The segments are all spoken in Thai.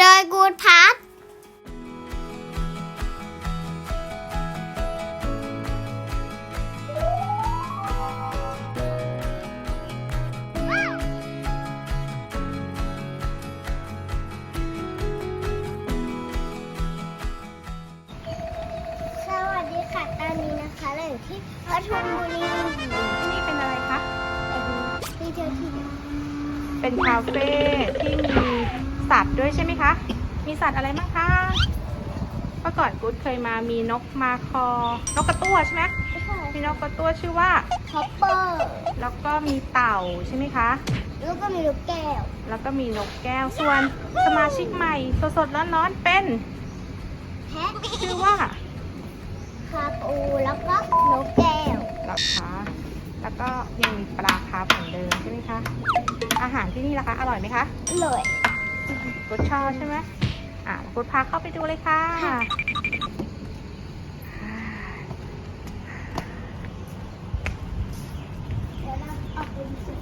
ฟู้ดพัทสวัสดีค่ะตอนนี้นะคะเราอยู่ที่ปทุมบุรีนี่เป็นอะไรคะ เป็นที่เที่ยวที่เป็นคาเฟ่ที่มี สัตว์ด้วยใช่ไหมคะ มีสัตว์อะไรบ้างคะเมื่อก่อนกู๊ดเคยมามีนกมาคอ นกกระตั้วใช่ไหมมีนกกระตั้วชื่อว่าฮอปเปอร์ แล้วก็มีเต่าใช่ไหมคะ แล้วก็มีลูกแก้ว แล้วก็มีนกแก้ว ส่วนสมาชิกใหม่สดๆร้อนๆเป็นแพะชื่อว่าคาปูแล้วก็นกแก้วหรอคะแล้วก็ยังมีปลาคาร์ฟเหมือนเดิมใช่ไหมคะ อาหารที่นี่ล่ะคะ อร่อยไหมคะเลย กุดชอบใช่ไหมอะกุดพาเข้าไปดูเลยค่ะเดี๋ยวเราเอาไปดู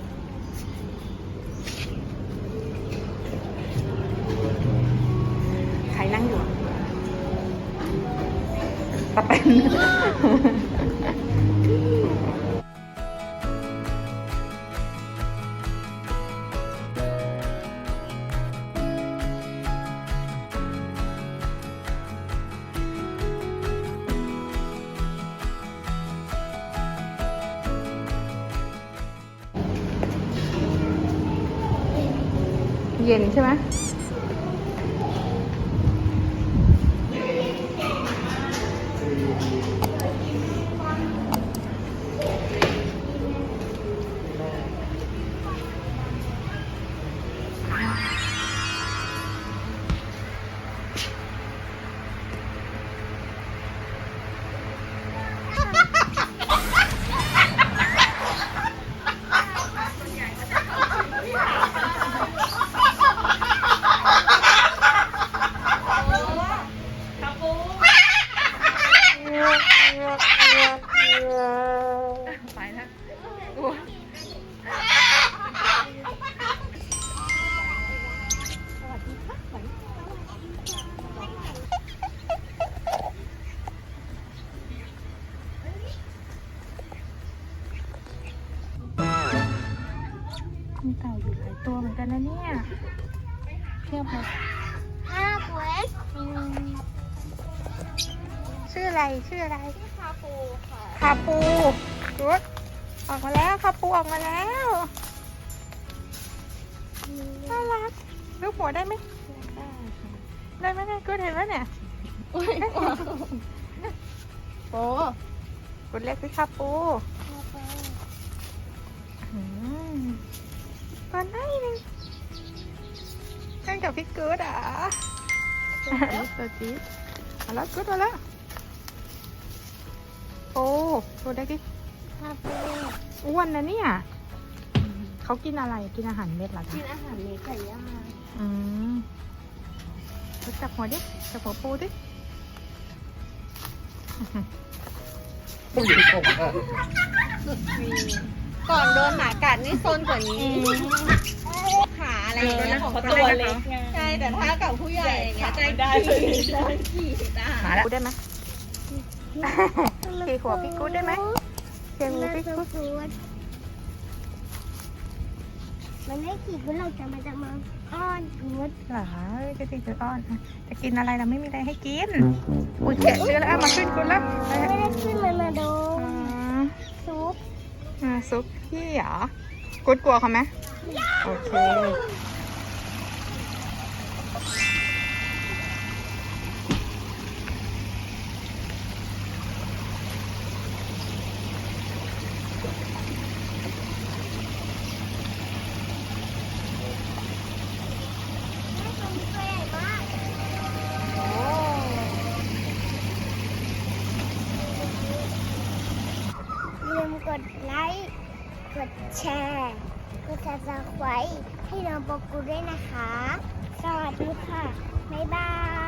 ใครนั่งอยู่ตะเป็น เย็นใช่ไหม เต่าอยู่หลายตัวเหมือนกันนะเนี่ยเทียบเลยห้าเควชื่ออะไรชื่ออะไรคาปูค่ะคาปูรุดออกมาแล้วคาปูออกมาแล้วน่ารักลูกหัวได้ไหมได้ไหมเนี่ยกูเห็นไหมเนี่ยโอ้กูเล็กสิคาปู อืมตัวไหนนึงเล่นกับพี่กูดอะตัวจี๊ดมาแล้วกูดมาแล้วโอ้ตัวเล็กดิคาปูอ้วนนะเนี่ยเขากินอะไรกินอาหารเม็ดเหรอกิคะนอาหารเม็ดไก่ย่างอืมจับหัวดิจับหัวปูดิผู้หญิงกบอะ ก่อนโดนหมากัดนี่โซนกว่านี้ขาอะไรอย่างเงี้ยของเขาตัตัววเล็เล็กกใช่แต่ถ้ากับผู้ใหญ่อย่างเงี้ยใจได้ขี่ได้มาแล้วกูได้ไหมขี่หัวพี่กูดได้ไหมเชียงหัวพี่กูดมันไม่ขี่กุดเราจะมาจะมาอ้อนกุดเหรอจะติดจะอ้อนอะจะกินอะไรเราไม่มีอะไรให้กินอุ้ยแกะเชื้อแล้วเอามาขึ้นกูแล้วไม่ได้ขึ้นมามาโดอืนมซุป อ่าซุปพี่เหรอกูดกลัวเขาไหมโอเค ค์ กดแชร์กดซับสไครต์ให้น้องโบกูด้วยนะคะ สวัสดีค่ะ บ๊ายบาย